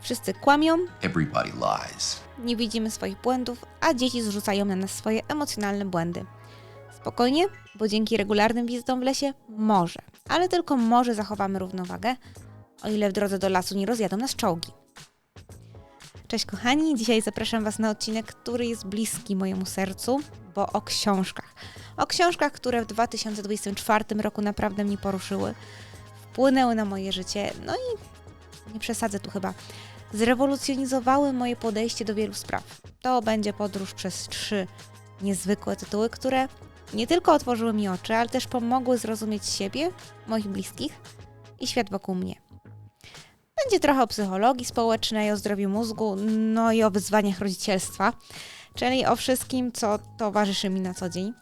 Wszyscy kłamią, Everybody lies. nie widzimy swoich błędów, a dzieci zrzucają na nas swoje emocjonalne błędy. Spokojnie, bo dzięki regularnym wizytom w lesie może, ale tylko może zachowamy równowagę, o ile w drodze do lasu nie rozjadą nas czołgi. Cześć kochani, dzisiaj zapraszam Was na odcinek, który jest bliski mojemu sercu, bo o książkach. O książkach, które w 2024 roku naprawdę mnie poruszyły, wpłynęły na moje życie, no i nie przesadzę tu chyba, zrewolucjonizowały moje podejście do wielu spraw. To będzie podróż przez trzy niezwykłe tytuły, które nie tylko otworzyły mi oczy, ale też pomogły zrozumieć siebie, moich bliskich i świat wokół mnie. Będzie trochę o psychologii społecznej, o zdrowiu mózgu, no i o wyzwaniach rodzicielstwa, czyli o wszystkim, co towarzyszy mi na co dzień.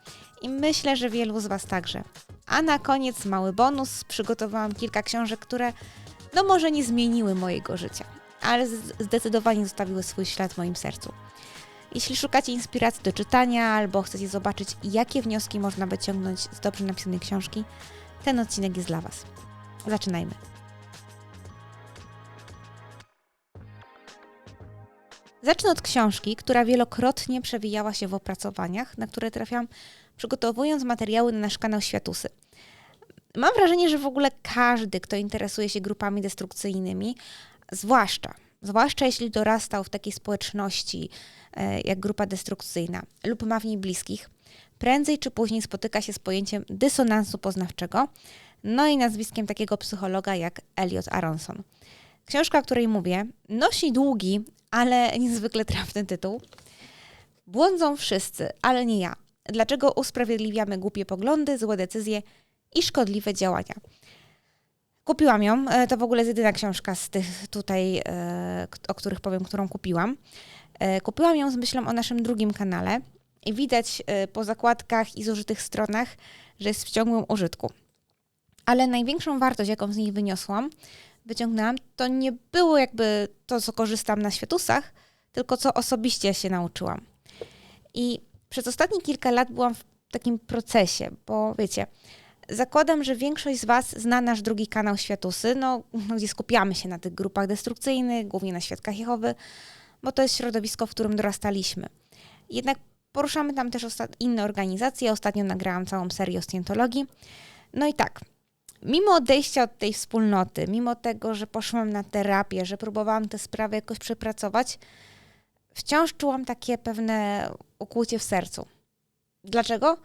I myślę, że wielu z Was także. A na koniec mały bonus. Przygotowałam kilka książek, które no może nie zmieniły mojego życia, ale zdecydowanie zostawiły swój ślad w moim sercu. Jeśli szukacie inspiracji do czytania albo chcecie zobaczyć, jakie wnioski można wyciągnąć z dobrze napisanej książki, ten odcinek jest dla Was. Zaczynajmy. Zacznę od książki, która wielokrotnie przewijała się w opracowaniach, na które trafiam przygotowując materiały na nasz kanał Światusy. Mam wrażenie, że w ogóle każdy, kto interesuje się grupami destrukcyjnymi, zwłaszcza, zwłaszcza jeśli dorastał w takiej społeczności e, jak grupa destrukcyjna lub ma w niej bliskich, prędzej czy później spotyka się z pojęciem dysonansu poznawczego, no i nazwiskiem takiego psychologa jak Elliot Aronson. Książka, o której mówię, nosi długi, ale niezwykle trafny tytuł. Błądzą wszyscy, ale nie ja. Dlaczego usprawiedliwiamy głupie poglądy, złe decyzje i szkodliwe działania? Kupiłam ją. E, to w ogóle jest jedyna książka z tych tutaj, e, o których powiem, którą kupiłam. E, kupiłam ją z myślą o naszym drugim kanale i widać po zakładkach i zużytych stronach, że jest w ciągłym użytku. Ale największą wartość, jaką z niej wyniosłam, wyciągnęłam, to nie było jakby to, co korzystam na światusach, tylko co osobiście się nauczyłam. I przez ostatnie kilka lat byłam w takim procesie, bo wiecie, zakładam, że większość z Was zna nasz drugi kanał Światusy, no, gdzie skupiamy się na tych grupach destrukcyjnych, głównie na świadkach Jehowy, bo to jest środowisko, w którym dorastaliśmy. Jednak poruszamy tam też inne organizacje. Ostatnio nagrałam całą serię o Scientologii. No i tak, mimo odejścia od tej wspólnoty, mimo tego, że poszłam na terapię, że próbowałam te sprawy jakoś przepracować, wciąż czułam takie pewne ukłucie w sercu. Dlaczego?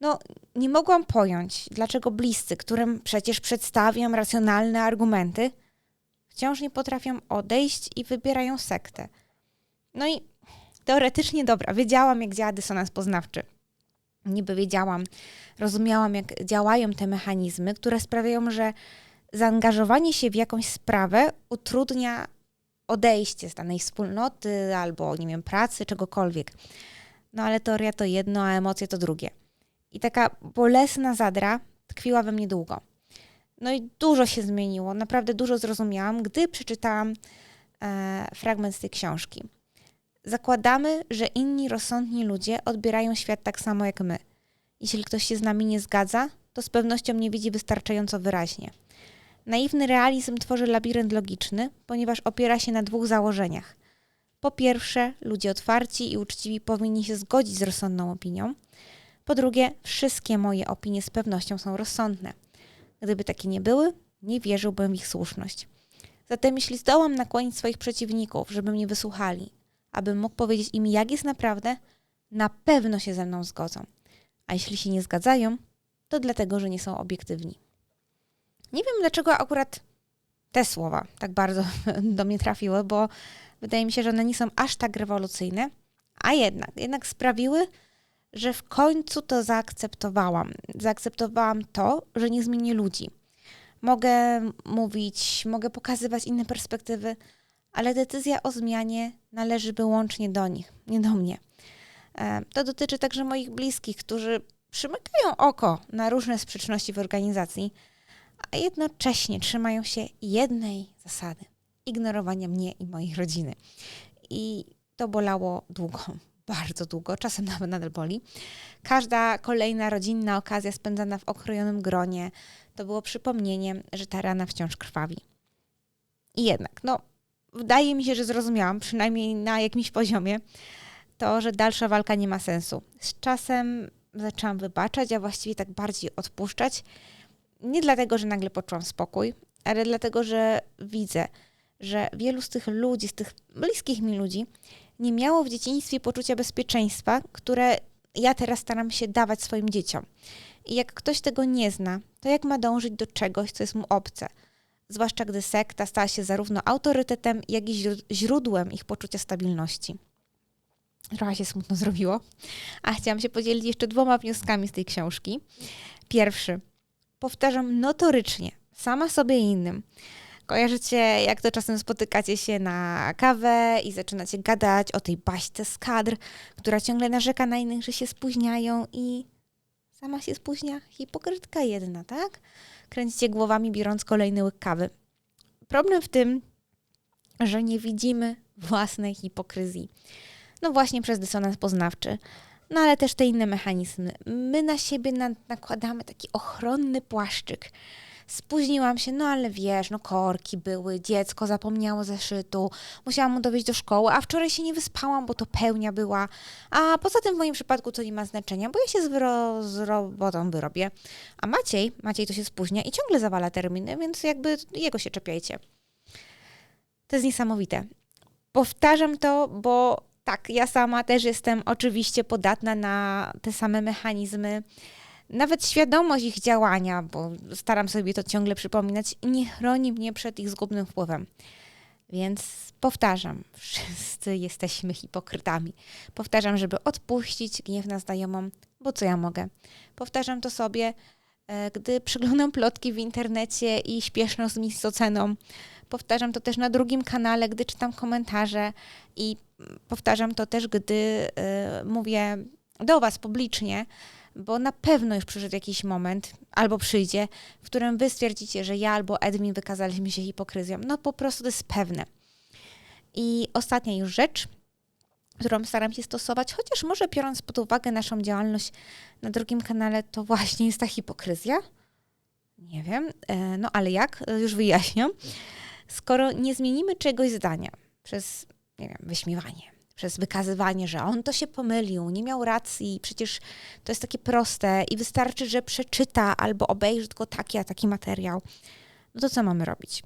No, nie mogłam pojąć, dlaczego bliscy, którym przecież przedstawiam racjonalne argumenty, wciąż nie potrafią odejść i wybierają sektę. No i teoretycznie dobra, wiedziałam, jak działa dysonans poznawczy. Niby wiedziałam, rozumiałam, jak działają te mechanizmy, które sprawiają, że zaangażowanie się w jakąś sprawę utrudnia odejście z danej wspólnoty albo, nie wiem, pracy, czegokolwiek. No ale teoria to jedno, a emocje to drugie. I taka bolesna zadra tkwiła we mnie długo. No i dużo się zmieniło, naprawdę dużo zrozumiałam, gdy przeczytałam e, fragment z tej książki. Zakładamy, że inni rozsądni ludzie odbierają świat tak samo jak my. Jeśli ktoś się z nami nie zgadza, to z pewnością nie widzi wystarczająco wyraźnie. Naiwny realizm tworzy labirynt logiczny, ponieważ opiera się na dwóch założeniach. Po pierwsze, ludzie otwarci i uczciwi powinni się zgodzić z rozsądną opinią. Po drugie, wszystkie moje opinie z pewnością są rozsądne. Gdyby takie nie były, nie wierzyłbym w ich słuszność. Zatem jeśli zdołam nakłonić swoich przeciwników, żeby mnie wysłuchali, abym mógł powiedzieć im, jak jest naprawdę, na pewno się ze mną zgodzą. A jeśli się nie zgadzają, to dlatego, że nie są obiektywni. Nie wiem, dlaczego akurat te słowa tak bardzo do mnie trafiły, bo wydaje mi się, że one nie są aż tak rewolucyjne, a jednak, jednak sprawiły, że w końcu to zaakceptowałam. Zaakceptowałam to, że nie zmienię ludzi. Mogę mówić, mogę pokazywać inne perspektywy, ale decyzja o zmianie należy wyłącznie do nich, nie do mnie. E, to dotyczy także moich bliskich, którzy przymykają oko na różne sprzeczności w organizacji, a jednocześnie trzymają się jednej zasady ignorowania mnie i mojej rodziny. I to bolało długo, bardzo długo, czasem nawet nadal boli. Każda kolejna rodzinna okazja spędzana w okrojonym gronie to było przypomnieniem, że ta rana wciąż krwawi. I jednak, no, wydaje mi się, że zrozumiałam, przynajmniej na jakimś poziomie, to, że dalsza walka nie ma sensu. Z czasem zaczęłam wybaczać, a właściwie tak bardziej odpuszczać. Nie dlatego, że nagle poczułam spokój, ale dlatego, że widzę, że wielu z tych ludzi, z tych bliskich mi ludzi, nie miało w dzieciństwie poczucia bezpieczeństwa, które ja teraz staram się dawać swoim dzieciom. I jak ktoś tego nie zna, to jak ma dążyć do czegoś, co jest mu obce? Zwłaszcza gdy sekta stała się zarówno autorytetem, jak i źródłem ich poczucia stabilności. Trochę się smutno zrobiło, a chciałam się podzielić jeszcze dwoma wnioskami z tej książki. Pierwszy. Powtarzam notorycznie, sama sobie i innym. Kojarzycie, jak to czasem spotykacie się na kawę i zaczynacie gadać o tej baśce z kadr, która ciągle narzeka na innych, że się spóźniają i sama się spóźnia. Hipokrytka jedna, tak? Kręcicie głowami, biorąc kolejny łyk kawy. Problem w tym, że nie widzimy własnej hipokryzji. No właśnie przez dysonans poznawczy. No ale też te inne mechanizmy. My na siebie nakładamy taki ochronny płaszczyk. Spóźniłam się, no ale wiesz, no korki były, dziecko zapomniało zeszytu, musiałam mu dowieść do szkoły, a wczoraj się nie wyspałam, bo to pełnia była. A poza tym w moim przypadku to nie ma znaczenia, bo ja się z, z robotą wyrobię. A Maciej, Maciej to się spóźnia i ciągle zawala terminy, więc jakby jego się czepiajcie. To jest niesamowite. Powtarzam to, bo tak, ja sama też jestem oczywiście podatna na te same mechanizmy. Nawet świadomość ich działania, bo staram sobie to ciągle przypominać, nie chroni mnie przed ich zgubnym wpływem. Więc powtarzam, wszyscy jesteśmy hipokrytami. Powtarzam, żeby odpuścić gniew na znajomą, bo co ja mogę? Powtarzam to sobie, e, gdy przeglądam plotki w internecie i śpieszno z misoceną. Powtarzam to też na drugim kanale, gdy czytam komentarze i powtarzam to też, gdy y, mówię do Was publicznie, bo na pewno już przyszedł jakiś moment, albo przyjdzie, w którym Wy stwierdzicie, że ja albo Edmin wykazaliśmy się hipokryzją. No po prostu to jest pewne. I ostatnia już rzecz, którą staram się stosować, chociaż może biorąc pod uwagę naszą działalność na drugim kanale, to właśnie jest ta hipokryzja. Nie wiem, e, no ale jak? Już wyjaśniam. Skoro nie zmienimy czegoś zdania przez nie wiem, wyśmiewanie, przez wykazywanie, że on to się pomylił, nie miał racji, przecież to jest takie proste i wystarczy, że przeczyta albo obejrzy tylko taki, a taki materiał. No to co mamy robić?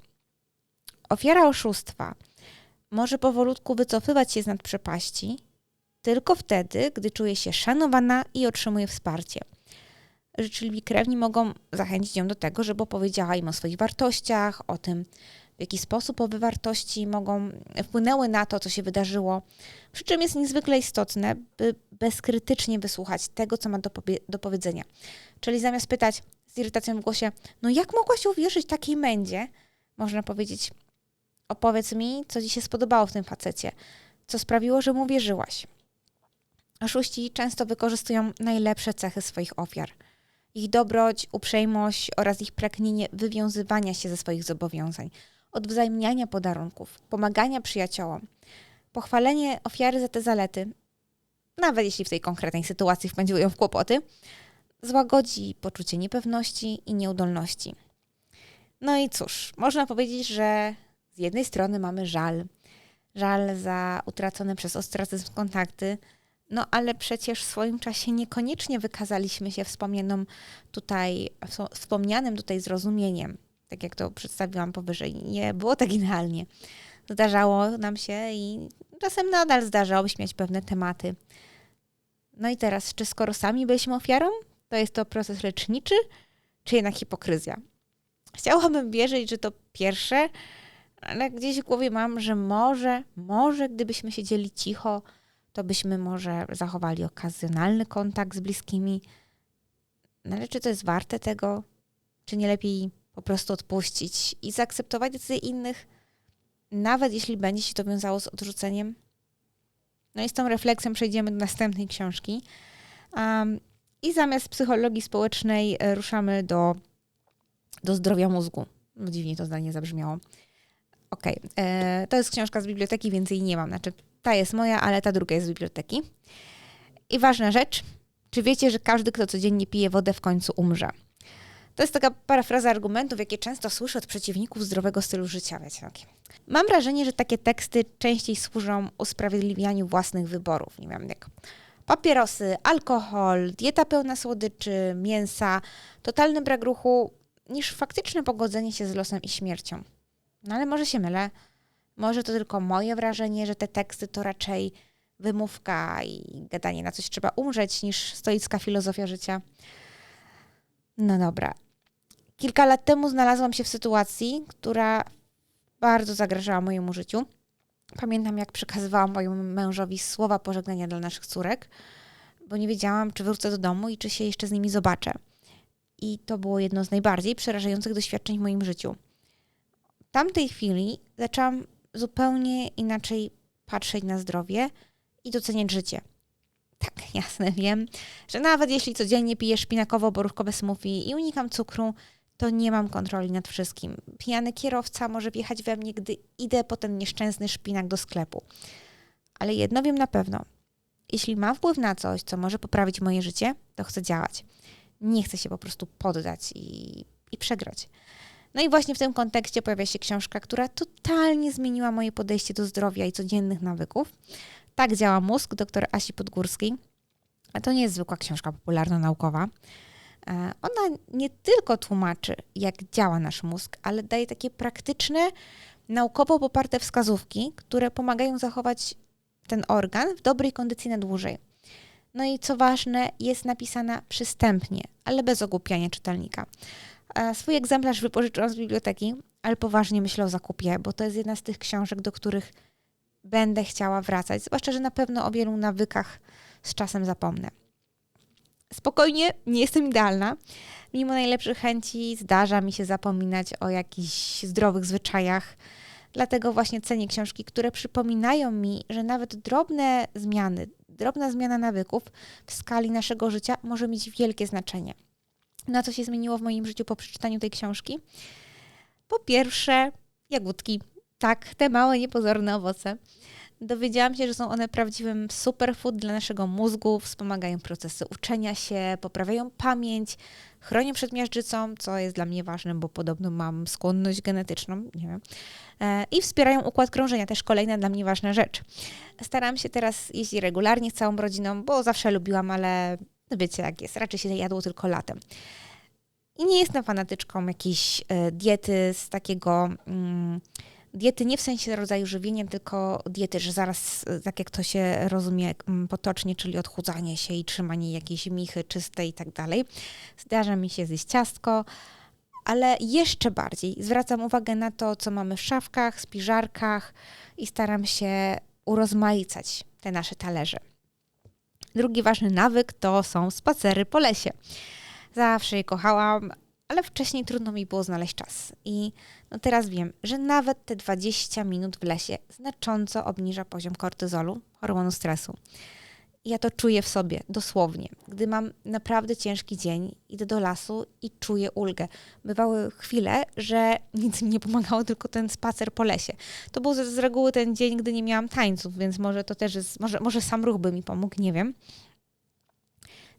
Ofiara oszustwa może powolutku wycofywać się z nad przepaści tylko wtedy, gdy czuje się szanowana i otrzymuje wsparcie. Życzliwi krewni mogą zachęcić ją do tego, żeby opowiedziała im o swoich wartościach, o tym, w jaki sposób owe wartości mogą wpłynęły na to, co się wydarzyło. Przy czym jest niezwykle istotne, by bezkrytycznie wysłuchać tego, co ma do, do powiedzenia. Czyli zamiast pytać z irytacją w głosie, no jak mogłaś uwierzyć takiej mędzie? Można powiedzieć, opowiedz mi, co ci się spodobało w tym facecie, co sprawiło, że mu wierzyłaś. Oszuści często wykorzystują najlepsze cechy swoich ofiar. Ich dobroć, uprzejmość oraz ich pragnienie wywiązywania się ze swoich zobowiązań odwzajemniania podarunków, pomagania przyjaciołom, pochwalenie ofiary za te zalety, nawet jeśli w tej konkretnej sytuacji wpędziły ją w kłopoty, złagodzi poczucie niepewności i nieudolności. No i cóż, można powiedzieć, że z jednej strony mamy żal, żal za utracone przez ostracyzm kontakty, no ale przecież w swoim czasie niekoniecznie wykazaliśmy się wspomnianym tutaj, wspomnianym tutaj zrozumieniem tak jak to przedstawiłam powyżej, nie było tak idealnie. Zdarzało nam się i czasem nadal zdarzało śmiać pewne tematy. No i teraz, czy skoro sami byliśmy ofiarą, to jest to proces leczniczy, czy jednak hipokryzja? Chciałabym wierzyć, że to pierwsze, ale gdzieś w głowie mam, że może, może gdybyśmy siedzieli cicho, to byśmy może zachowali okazjonalny kontakt z bliskimi. No ale czy to jest warte tego? Czy nie lepiej po prostu odpuścić i zaakceptować decyzje innych, nawet jeśli będzie się to wiązało z odrzuceniem. No i z tą refleksją przejdziemy do następnej książki. Um, I zamiast psychologii społecznej e, ruszamy do, do zdrowia mózgu. No dziwnie to zdanie zabrzmiało. Okej, okay. E, to jest książka z biblioteki, więc jej nie mam. Znaczy, ta jest moja, ale ta druga jest z biblioteki. I ważna rzecz, czy wiecie, że każdy, kto codziennie pije wodę, w końcu umrze? To jest taka parafraza argumentów, jakie często słyszę od przeciwników zdrowego stylu życia. Wiecie. Mam wrażenie, że takie teksty częściej służą usprawiedliwianiu własnych wyborów. Nie wiem, jak papierosy, alkohol, dieta pełna słodyczy, mięsa, totalny brak ruchu, niż faktyczne pogodzenie się z losem i śmiercią. No ale może się mylę. Może to tylko moje wrażenie, że te teksty to raczej wymówka i gadanie na coś trzeba umrzeć, niż stoicka filozofia życia. No dobra. Kilka lat temu znalazłam się w sytuacji, która bardzo zagrażała mojemu życiu. Pamiętam, jak przekazywałam mojemu mężowi słowa pożegnania dla naszych córek, bo nie wiedziałam, czy wrócę do domu i czy się jeszcze z nimi zobaczę. I to było jedno z najbardziej przerażających doświadczeń w moim życiu. W tamtej chwili zaczęłam zupełnie inaczej patrzeć na zdrowie i doceniać życie. Tak, jasne, wiem, że nawet jeśli codziennie piję szpinakowo-borówkowe smoothie i unikam cukru, to nie mam kontroli nad wszystkim. Pijany kierowca może wjechać we mnie, gdy idę po ten nieszczęsny szpinak do sklepu. Ale jedno wiem na pewno. Jeśli ma wpływ na coś, co może poprawić moje życie, to chcę działać. Nie chcę się po prostu poddać i, i przegrać. No i właśnie w tym kontekście pojawia się książka, która totalnie zmieniła moje podejście do zdrowia i codziennych nawyków. Tak działa mózg dr Asi Podgórskiej. A to nie jest zwykła książka popularno-naukowa. E, ona nie tylko tłumaczy, jak działa nasz mózg, ale daje takie praktyczne, naukowo poparte wskazówki, które pomagają zachować ten organ w dobrej kondycji na dłużej. No i co ważne, jest napisana przystępnie, ale bez ogłupiania czytelnika. E, swój egzemplarz wypożyczyłam z biblioteki, ale poważnie myślę o zakupie, bo to jest jedna z tych książek, do których będę chciała wracać, zwłaszcza, że na pewno o wielu nawykach z czasem zapomnę. Spokojnie, nie jestem idealna. Mimo najlepszych chęci zdarza mi się zapominać o jakichś zdrowych zwyczajach. Dlatego właśnie cenię książki, które przypominają mi, że nawet drobne zmiany, drobna zmiana nawyków w skali naszego życia może mieć wielkie znaczenie. Na co się zmieniło w moim życiu po przeczytaniu tej książki? Po pierwsze, jagódki. Tak, te małe, niepozorne owoce. Dowiedziałam się, że są one prawdziwym superfood dla naszego mózgu, wspomagają procesy uczenia się, poprawiają pamięć, chronią przed miażdżycą, co jest dla mnie ważne, bo podobno mam skłonność genetyczną, nie wiem, e, i wspierają układ krążenia, też kolejna dla mnie ważna rzecz. Staram się teraz jeździć regularnie z całą rodziną, bo zawsze lubiłam, ale no wiecie jak jest, raczej się jadło tylko latem. I nie jestem fanatyczką jakiejś e, diety z takiego... Mm, diety nie w sensie rodzaju żywienia, tylko diety, że zaraz, tak jak to się rozumie mm, potocznie, czyli odchudzanie się i trzymanie jakiejś michy czystej i tak dalej. Zdarza mi się zjeść ciastko, ale jeszcze bardziej zwracam uwagę na to, co mamy w szafkach, spiżarkach i staram się urozmaicać te nasze talerze. Drugi ważny nawyk to są spacery po lesie. Zawsze je kochałam, ale wcześniej trudno mi było znaleźć czas. I no teraz wiem, że nawet te 20 minut w lesie znacząco obniża poziom kortyzolu, hormonu stresu. Ja to czuję w sobie, dosłownie. Gdy mam naprawdę ciężki dzień, idę do lasu i czuję ulgę. Bywały chwile, że nic mi nie pomagało, tylko ten spacer po lesie. To był z, z reguły ten dzień, gdy nie miałam tańców, więc może to też jest, może, może sam ruch by mi pomógł, nie wiem.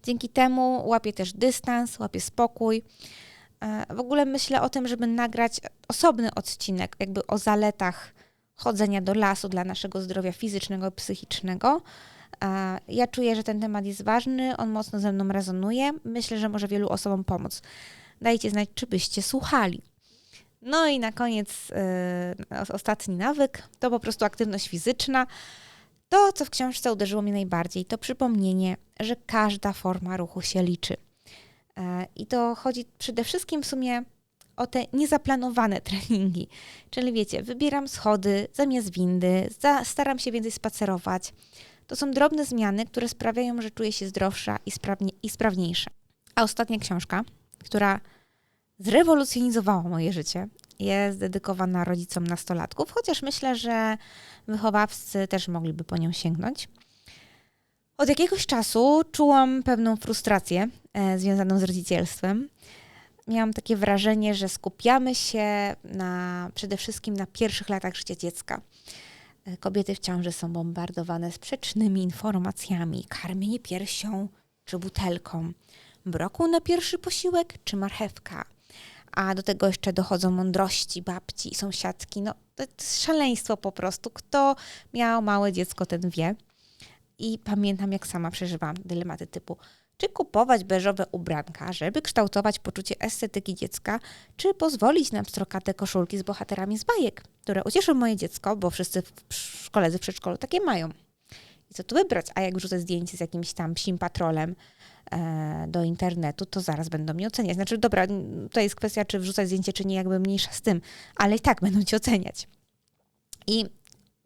Dzięki temu łapię też dystans, łapię spokój. E, w ogóle myślę o tym, żeby nagrać osobny odcinek, jakby o zaletach chodzenia do lasu dla naszego zdrowia fizycznego i psychicznego. E, ja czuję, że ten temat jest ważny, on mocno ze mną rezonuje. Myślę, że może wielu osobom pomóc. Dajcie znać, czy byście słuchali. No i na koniec yy, ostatni nawyk to po prostu aktywność fizyczna. To, co w książce uderzyło mnie najbardziej, to przypomnienie, że każda forma ruchu się liczy. E, I to chodzi przede wszystkim w sumie o te niezaplanowane treningi. Czyli wiecie, wybieram schody zamiast windy, staram się więcej spacerować. To są drobne zmiany, które sprawiają, że czuję się zdrowsza i, sprawnie, i sprawniejsza. A ostatnia książka, która zrewolucjonizowała moje życie, jest dedykowana rodzicom nastolatków, chociaż myślę, że wychowawcy też mogliby po nią sięgnąć. Od jakiegoś czasu czułam pewną frustrację e, związaną z rodzicielstwem. Miałam takie wrażenie, że skupiamy się na, przede wszystkim na pierwszych latach życia dziecka. E, kobiety w ciąży są bombardowane sprzecznymi informacjami, karmienie piersią czy butelką, brokuł na pierwszy posiłek czy marchewka. A do tego jeszcze dochodzą mądrości babci i sąsiadki. No, to jest szaleństwo po prostu. Kto miał małe dziecko, ten wie. I pamiętam, jak sama przeżywałam dylematy typu, czy kupować beżowe ubranka, żeby kształtować poczucie estetyki dziecka, czy pozwolić na pstrokate koszulki z bohaterami z bajek, które ucieszą moje dziecko, bo wszyscy w koledzy w przedszkolu takie mają. I co tu wybrać? A jak wrzucę zdjęcie z jakimś tam psim patrolem e, do internetu, to zaraz będą mnie oceniać. Znaczy, dobra, to jest kwestia, czy wrzucać zdjęcie, czy nie, jakby mniejsza z tym, ale i tak będą cię oceniać. I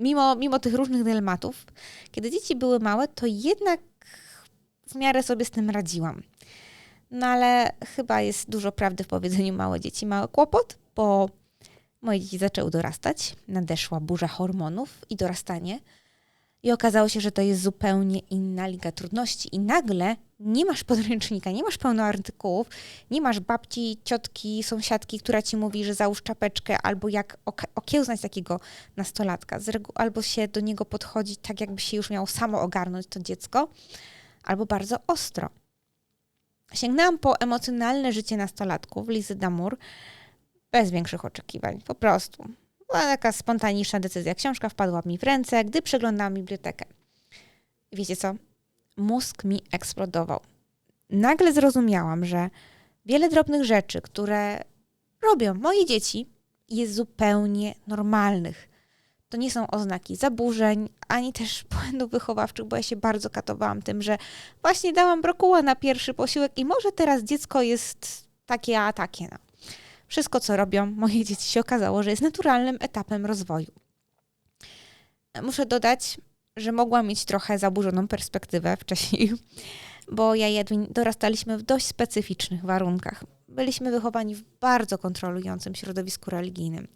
mimo, mimo tych różnych dylematów, kiedy dzieci były małe, to jednak w miarę sobie z tym radziłam. No ale chyba jest dużo prawdy w powiedzeniu małe dzieci, mały kłopot, bo moje dzieci zaczęły dorastać, nadeszła burza hormonów i dorastanie. I okazało się, że to jest zupełnie inna liga trudności. I nagle nie masz podręcznika, nie masz pełno artykułów, nie masz babci, ciotki, sąsiadki, która ci mówi, że załóż czapeczkę, albo jak okiełznać takiego nastolatka. albo się do niego podchodzi tak, jakby się już miało samo ogarnąć to dziecko, albo bardzo ostro. Sięgnęłam po emocjonalne życie nastolatków Lizy Damur bez większych oczekiwań, po prostu. Była taka spontaniczna decyzja. Książka wpadła mi w ręce, gdy przeglądałam bibliotekę. Wiecie co? Mózg mi eksplodował. Nagle zrozumiałam, że wiele drobnych rzeczy, które robią moje dzieci, jest zupełnie normalnych to nie są oznaki zaburzeń, ani też błędów wychowawczych, bo ja się bardzo katowałam tym, że właśnie dałam brokuła na pierwszy posiłek i może teraz dziecko jest takie, a takie. No. Wszystko, co robią moje dzieci, się okazało, że jest naturalnym etapem rozwoju. Muszę dodać, że mogłam mieć trochę zaburzoną perspektywę wcześniej, bo ja i Edwin dorastaliśmy w dość specyficznych warunkach. Byliśmy wychowani w bardzo kontrolującym środowisku religijnym.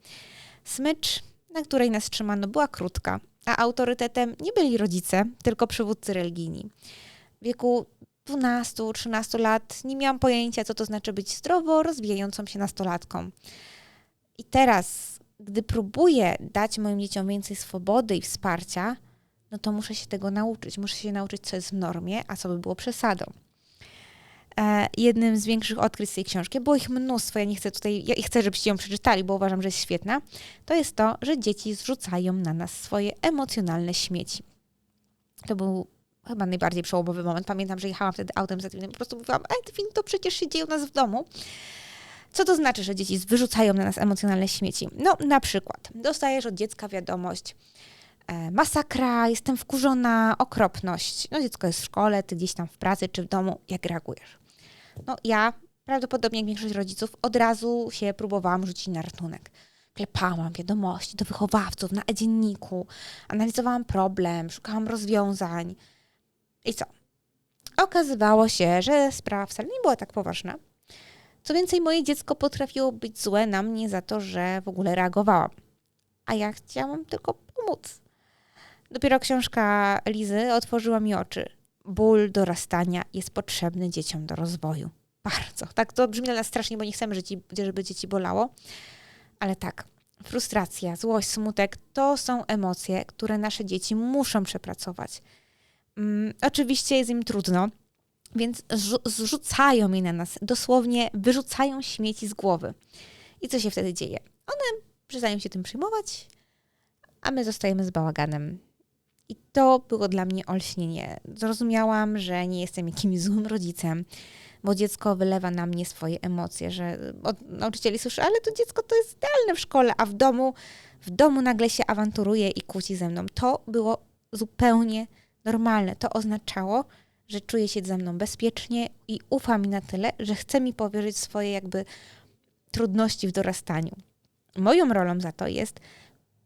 Smycz na której nas trzymano, była krótka, a autorytetem nie byli rodzice, tylko przywódcy religijni. W wieku 12-13 lat nie miałam pojęcia, co to znaczy być zdrowo rozwijającą się nastolatką. I teraz, gdy próbuję dać moim dzieciom więcej swobody i wsparcia, no to muszę się tego nauczyć. Muszę się nauczyć, co jest w normie, a co by było przesadą. E, jednym z większych odkryć z tej książki, było ich mnóstwo, ja nie chcę tutaj, ja chcę, żebyście ją przeczytali, bo uważam, że jest świetna, to jest to, że dzieci zrzucają na nas swoje emocjonalne śmieci. To był chyba najbardziej przełomowy moment. Pamiętam, że jechałam wtedy autem z Edwinem, po prostu mówiłam, Edwin, to przecież się dzieje u nas w domu. Co to znaczy, że dzieci wyrzucają na nas emocjonalne śmieci? No, na przykład, dostajesz od dziecka wiadomość, e, masakra, jestem wkurzona, okropność. No, dziecko jest w szkole, ty gdzieś tam w pracy czy w domu, jak reagujesz? No ja, prawdopodobnie jak większość rodziców, od razu się próbowałam rzucić na ratunek. Klepałam wiadomości do wychowawców na e-dzienniku, analizowałam problem, szukałam rozwiązań. I co? Okazywało się, że sprawa wcale nie była tak poważna. Co więcej, moje dziecko potrafiło być złe na mnie za to, że w ogóle reagowałam. A ja chciałam tylko pomóc. Dopiero książka Lizy otworzyła mi oczy ból dorastania jest potrzebny dzieciom do rozwoju. Bardzo. Tak to brzmi dla nas strasznie, bo nie chcemy, żeby dzieci bolało. Ale tak, frustracja, złość, smutek to są emocje, które nasze dzieci muszą przepracować. Um, oczywiście jest im trudno, więc zrzucają je na nas, dosłownie wyrzucają śmieci z głowy. I co się wtedy dzieje? One przestają się tym przyjmować, a my zostajemy z bałaganem i to było dla mnie olśnienie. Zrozumiałam, że nie jestem jakimś złym rodzicem, bo dziecko wylewa na mnie swoje emocje, że od nauczycieli słyszę, ale to dziecko to jest idealne w szkole, a w domu, w domu nagle się awanturuje i kłóci ze mną. To było zupełnie normalne. To oznaczało, że czuje się ze mną bezpiecznie i ufa mi na tyle, że chce mi powierzyć swoje jakby trudności w dorastaniu. Moją rolą za to jest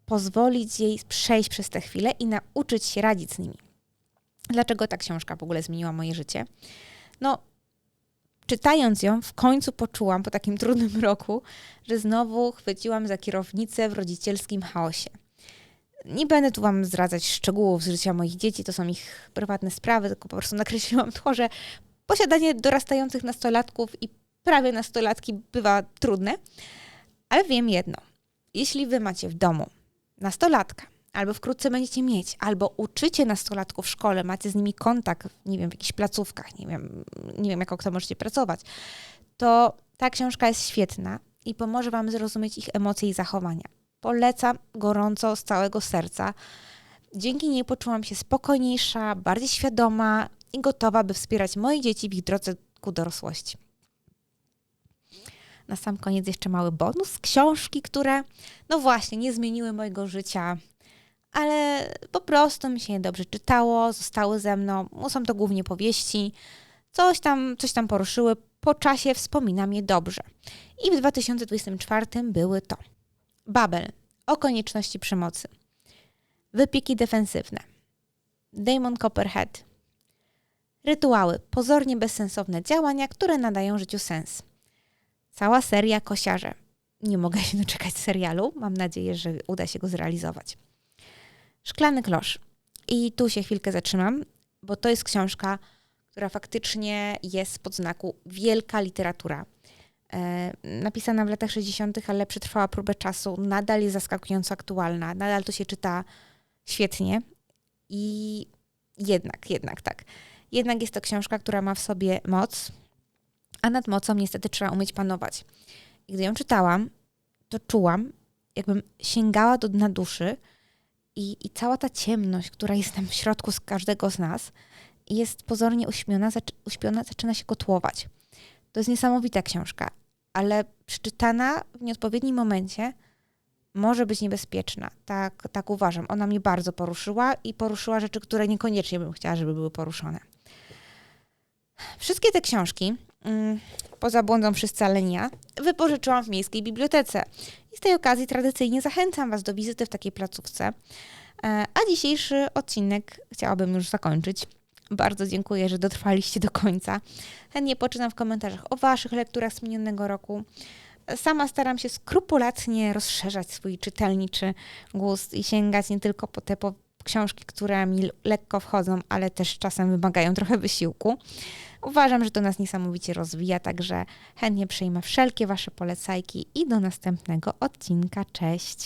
pozwolić jej przejść przez te chwile i nauczyć się radzić z nimi. Dlaczego ta książka w ogóle zmieniła moje życie? No, czytając ją, w końcu poczułam po takim trudnym roku, że znowu chwyciłam za kierownicę w rodzicielskim chaosie. Nie będę tu Wam zdradzać szczegółów z życia moich dzieci, to są ich prywatne sprawy, tylko po prostu nakreśliłam to, że posiadanie dorastających nastolatków i prawie nastolatki bywa trudne, ale wiem jedno. Jeśli Wy macie w domu nastolatka albo wkrótce będziecie mieć, albo uczycie nastolatków w szkole, macie z nimi kontakt, nie wiem, w jakichś placówkach, nie wiem, nie wiem, jako kto możecie pracować, to ta książka jest świetna i pomoże Wam zrozumieć ich emocje i zachowania. Polecam gorąco, z całego serca. Dzięki niej poczułam się spokojniejsza, bardziej świadoma i gotowa, by wspierać moje dzieci w ich drodze ku dorosłości. Na sam koniec jeszcze mały bonus. Książki, które, no właśnie, nie zmieniły mojego życia, ale po prostu mi się je dobrze czytało, zostały ze mną. Są to głównie powieści. Coś tam, coś tam poruszyły. Po czasie wspominam je dobrze. I w 2024 były to Babel o konieczności przemocy, Wypieki defensywne, Damon Copperhead, Rytuały pozornie bezsensowne działania, które nadają życiu sens. Cała seria Kosiarze. Nie mogę się doczekać serialu. Mam nadzieję, że uda się go zrealizować. Szklany klosz. I tu się chwilkę zatrzymam, bo to jest książka, która faktycznie jest pod znaku wielka literatura. E, napisana w latach 60., ale przetrwała próbę czasu, nadal jest zaskakująco aktualna, nadal to się czyta świetnie. I jednak, jednak tak. Jednak jest to książka, która ma w sobie moc, a nad mocą niestety trzeba umieć panować. I gdy ją czytałam, to czułam, jakbym sięgała do dna duszy i, i cała ta ciemność, która jest tam w środku z każdego z nas, jest pozornie uśpiona, zac uśpiona zaczyna się kotłować. To jest niesamowita książka, ale przeczytana w nieodpowiednim momencie może być niebezpieczna. Tak, tak uważam. Ona mnie bardzo poruszyła i poruszyła rzeczy, które niekoniecznie bym chciała, żeby były poruszone. Wszystkie te książki, mm, poza błądą przy scalenia, wypożyczyłam w miejskiej bibliotece. I z tej okazji tradycyjnie zachęcam Was do wizyty w takiej placówce. E, a dzisiejszy odcinek chciałabym już zakończyć. Bardzo dziękuję, że dotrwaliście do końca. Chętnie poczytam w komentarzach o Waszych lekturach z minionego roku. Sama staram się skrupulatnie rozszerzać swój czytelniczy gust i sięgać nie tylko po te po książki, które mi lekko wchodzą, ale też czasem wymagają trochę wysiłku. Uważam, że to nas niesamowicie rozwija, także chętnie przyjmę wszelkie Wasze polecajki i do następnego odcinka. Cześć!